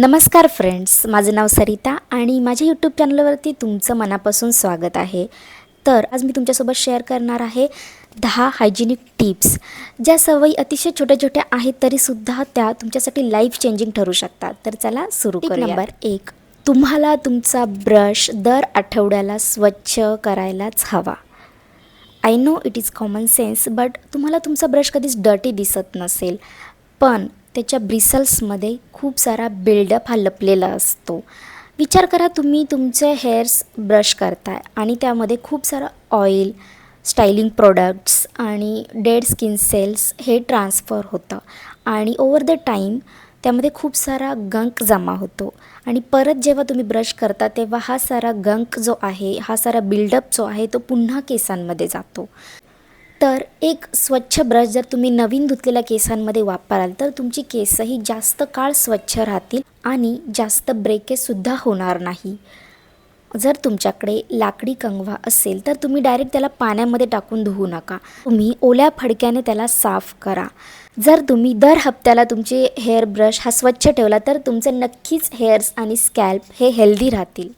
नमस्कार फ्रेंड्स माझं नाव सरिता आणि माझ्या यूट्यूब चॅनलवरती तुमचं मनापासून स्वागत आहे. तर आज मी तुमच्यासोबत शेअर करणार आहे दहा हायजिनिक टिप्स ज्या सवयी अतिशय छोट्या छोट्या आहेत तरीसुद्धा त्या तुमच्यासाठी लाईफ चेंजिंग ठरू शकतात. तर चला सुरू करूया नंबर एक. तुम्हाला तुमचा ब्रश दर आठवड्याला स्वच्छ करायलाच हवा. I know it is common sense but तुम्हाला तुमचा ब्रश कधीच डर्टी दिसत नसेल. पण त्याच्या ब्रिसल्समध्ये खूप सारा बिल्डअप हा लपलेला असतो. विचार करा तुम्ही तुमचे हेअर्स ब्रश करताय आणि त्यामध्ये खूप सारं ऑइल स्टायलिंग प्रोडक्ट्स आणि डेड स्किन सेल्स हे ट्रान्सफर होतं. आणि ओवर द टाईम त्यामध्ये खूप सारा गंक जमा होतो. आणि परत जेव्हा तुम्ही ब्रश करता तेव्हा हा सारा गंक जो आहे हा सारा बिल्डअप जो आहे तो पुन्हा केसांमध्ये जातो. तर एक स्वच्छ ब्रश जर तुम्ही नवीन धुतलेल्या केसांमध्ये वापराल तर तुमची केसही जास्त काळ स्वच्छ राहतील आणि जास्त ब्रेकेजसुद्धा होणार नाही. जर तुमच्याकडे लाकडी कंगवा असेल तर तुम्ही डायरेक्ट त्याला पाण्यामध्ये टाकून धुवू नका. तुम्ही ओल्या फडक्याने त्याला साफ करा. जर तुम्ही दर हप्त्याला तुमचे हेअर ब्रश हा स्वच्छ ठेवला तर तुमचे नक्कीच हेअर्स आणि स्कॅल्प हे हेल्दी राहतील.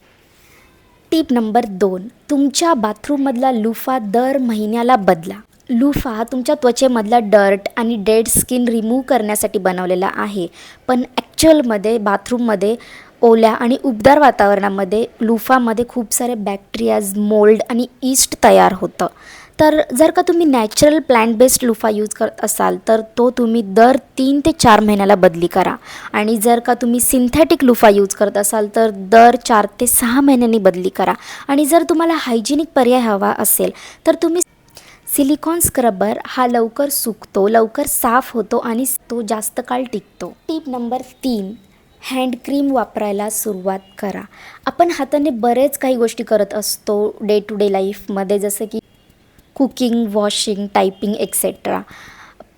टीप नंबर दोन तुमच्या बाथरूममधला लुफा दर महिन्याला बदला. लुफा तुमच्या त्वचेमधला डर्ट आणि डेड स्किन रिमूव्ह करण्यासाठी बनवलेला आहे. पण ॲक्च्युअलमध्ये बाथरूममध्ये ओल्या आणि उबदार वातावरणामध्ये लुफामध्ये खूप सारे बॅक्टेरियाज मोल्ड आणि ईस्ट तयार होतं. तर जर का तुम्ही natural plant based loofah use करत असाल तर तो तुम्ही दर तीन ते चार महिन्याला बदली करा. आणि जर का तुम्ही सिंथेटिक लुफा यूज करत असाल तर दर चार ते सहा महिन्यांनी बदली करा. आणि जर तुम्हाला हायजिनिक पर्याय हवा असेल तर तुम्ही सिलिकॉन स्क्रबर हा लवकर सुकतो लवकर साफ होतो आणि तो जास्त काळ टिकतो. टीप नंबर तीन हँड क्रीम वापरायला सुरुवात करा. आपण हाताने बरेच काही गोष्टी करत असतो डे टू डे लाईफमध्ये जसं की कुकिंग वॉशिंग टायपिंग एक्सेट्रा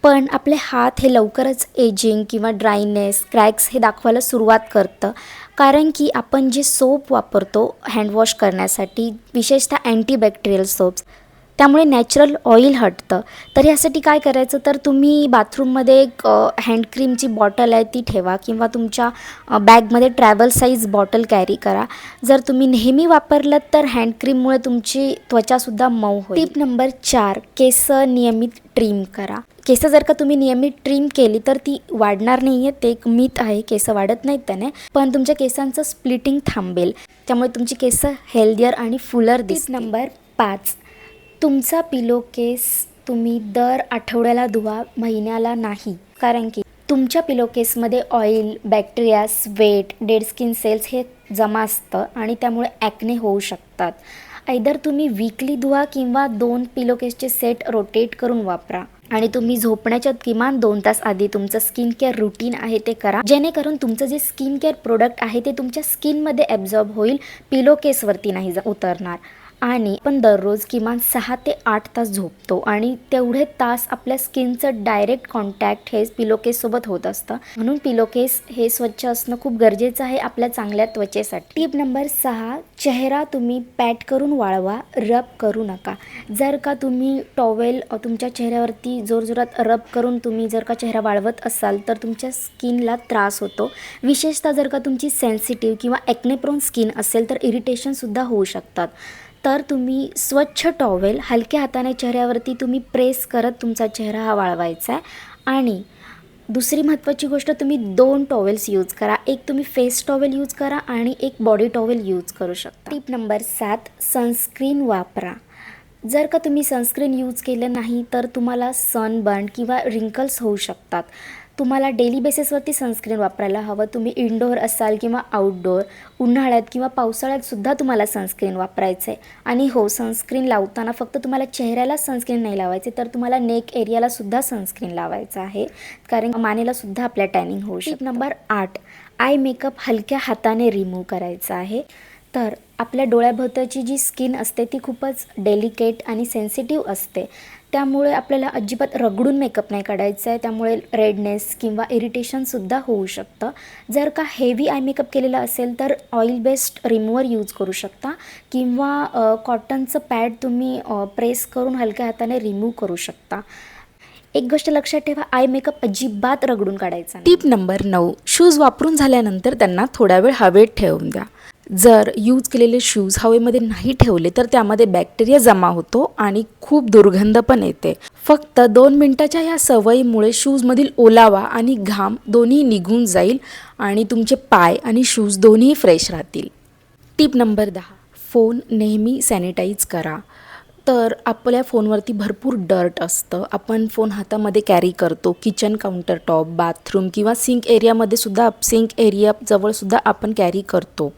पण आपले हात हे लवकरच एजिंग किंवा ड्रायनेस क्रॅक्स हे दाखवायला सुरुवात करतं. कारण की आपण जे सोप वापरतो हँडवॉश करण्यासाठी विशेषतः अँटीबॅक्टेरियल सोप्स त्यामुळे नॅचरल ऑइल हटतं. तर यासाठी काय करायचं? तर तुम्ही बाथरूममध्ये एक हँड क्रीमची बॉटल आहे ती ठेवा किंवा तुमच्या बॅगमध्ये ट्रॅव्हल साईज बॉटल कॅरी करा. जर तुम्ही नेहमी वापरलं तर हँड क्रीममुळे तुमची त्वचासुद्धा मऊ होईल. टिप नंबर चार केस नियमित ट्रिम करा. केस जर का तुम्ही नियमित ट्रिम केली तर ती वाढणार नाही आहे ते एक मिथ आहे केस वाढत नाहीत त्याने. पण तुमच्या केसांचं स्प्लिटिंग थांबेल. त्यामुळे तुमची केस हेल्दियर आणि फुलर दिस नंबर पाच तुमचा पिलो केस तुम्ही दर आठवड्याला धुवा महिन्याला नाही. कारण की तुमच्या पिलो केसमध्ये oil bacteria sweat dead skin cells हे जमा असतं आणि त्यामुळे ॲक्ने होऊ शकतात. आयदर तुम्ही वीकली धुवा किंवा दोन पिलो केसचे सेट रोटेट करून वापरा. आणि तुम्ही झोपण्याच्या किमान दोन तास आधी तुमचं स्किन केअर रुटीन आहे ते करा. जेणेकरून तुमचं जे स्किन केअर प्रोडक्ट आहे ते तुमच्या स्किनमध्ये ॲब्झॉर्ब होईल पिलो केसवरती नाही उतरणार. आणि आपण दररोज किमान सहा ते आठ तास झोपतो. आणि तेवढे तास आपल्या स्किनचं डायरेक्ट कॉन्टॅक्ट हे पिलोकेससोबत होत असतं. म्हणून पिलोकेस हे स्वच्छ असणं खूप गरजेचं आहे आपल्या चांगल्या त्वचेसाठी. टीप नंबर सहा चेहरा तुम्ही पॅट करून वाळवा रब करू नका. जर का तुम्ही टॉवेल तुमच्या चेहऱ्यावरती जोरजोरात रब करून तुम्ही जर का चेहरा वाळवत असाल तर तुमच्या स्किनला त्रास होतो. विशेषतः जर का तुमची सेन्सिटिव्ह किंवा ॲक्नेप्रोन स्किन असेल तर इरिटेशनसुद्धा होऊ शकतात. तर तुम्ही स्वच्छ टॉवेल हलक्या हाताने चेहऱ्यावरती तुम्ही प्रेस करत तुमचा चेहरा हा वाळवायचा आहे. आणि दुसरी महत्त्वाची गोष्ट तुम्ही दोन टॉवेल्स यूज करा. एक तुम्ही फेस टॉवेल यूज करा आणि एक बॉडी टॉवेल यूज करू शकता. टिप नंबर सात सनस्क्रीन वापरा. जर का तुम्ही सनस्क्रीन यूज केलं नाही तर तुम्हाला सनबर्न किंवा रिंकल्स होऊ शकतात. तुम्हाला डेली बेसिसवरती सनस्क्रीन वापरायला हवं. तुम्ही इनडोअर असाल किंवा आउटडोअर उन्हाळ्यात किंवा पावसाळ्यात सुद्धा तुम्हाला सनस्क्रीन वापरायचं आहे आणि हो सनस्क्रीन लावताना फक्त तुम्हाला चेहऱ्याला सनस्क्रीन नाही लावायचे तर तुम्हाला नेक एरियाला सुद्धा सनस्क्रीन लावायचं आहे. कारण मानेला सुद्धा आपल्या टॅनिंग होऊ शकते. नंबर आठ आय मेकअप हलक्या हाताने रिमूव्ह करायचा आहे. तर आपल्या डोळ्याभोवताची जी स्किन असते ती खूपच डेलिकेट आणि सेन्सिटिव्ह असते. त्यामुळे आपल्याला अजिबात रगडून मेकअप नाही काढायचा आहे त्यामुळे रेडनेस किंवा इरिटेशनसुद्धा होऊ शकतं. जर का हेवी आय मेकअप केलेला असेल तर ऑइल बेस्ड रिमूवर यूज करू शकता. किंवा कॉटनचं पॅड तुम्ही प्रेस करून हलक्या हाताने रिमूव्ह करू शकता. एक गोष्ट लक्षात ठेवा आय मेकअप अजिबात रगडून काढायचा टिप नंबर नऊ शूज वापरून झाल्यानंतर त्यांना थोडा वेळ हवेत ठेवून द्या. जर यूज केलेले शूज हवेमध्ये नाही ठेवले तर त्यामध्ये बॅक्टेरिया जमा होतो आणि खूप दुर्गंध पण येते. फक्त दोन मिनटाच्या या सवयीमुळे शूजमधील ओलावा आणि घाम दोन्ही निघून जाईल आणि तुमचे पाय आणि शूज दोन्ही फ्रेश राहतील. टिप नंबर दहा. फोन नेहमी सॅनिटाईज करा. तर आपल्या फोनवरती भरपूर डर्ट असतं. आपण फोन हातामध्ये कॅरी करतो. किचन काउंटर टॉप बाथरूम किंवा सिंक एरियामध्ये सुद्धा सिंक एरियाजवळसुद्धा आपण कॅरी करतो.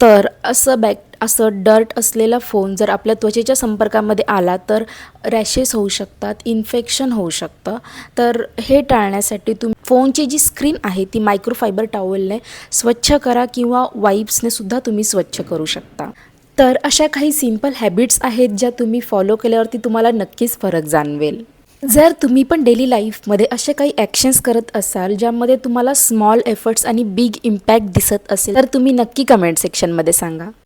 तर असं बॅक असं डर्ट असलेला फोन जर आपल्या त्वचेच्या संपर्कामध्ये आला तर रॅशेस होऊ शकतात इन्फेक्शन होऊ शकतं. तर हे टाळण्यासाठी तुम्ही फोनची जी स्क्रीन आहे ती मायक्रोफायबर टॉवेलने स्वच्छ करा किंवा वाईप्सने सुद्धा तुम्ही स्वच्छ करू शकता. तर अशा काही सिंपल हॅबिट्स आहेत ज्या तुम्ही फॉलो केल्यावरती तुम्हाला नक्कीच फरक जाणवेल. जर तुम्ही पण डेली लाईफमध्ये असे काही ॲक्शन्स करत असाल ज्यामध्ये तुम्हाला स्मॉल एफर्ट्स आणि बिग इम्पॅक्ट दिसत असेल तर तुम्ही नक्की कमेंट सेक्शनमध्ये सांगा.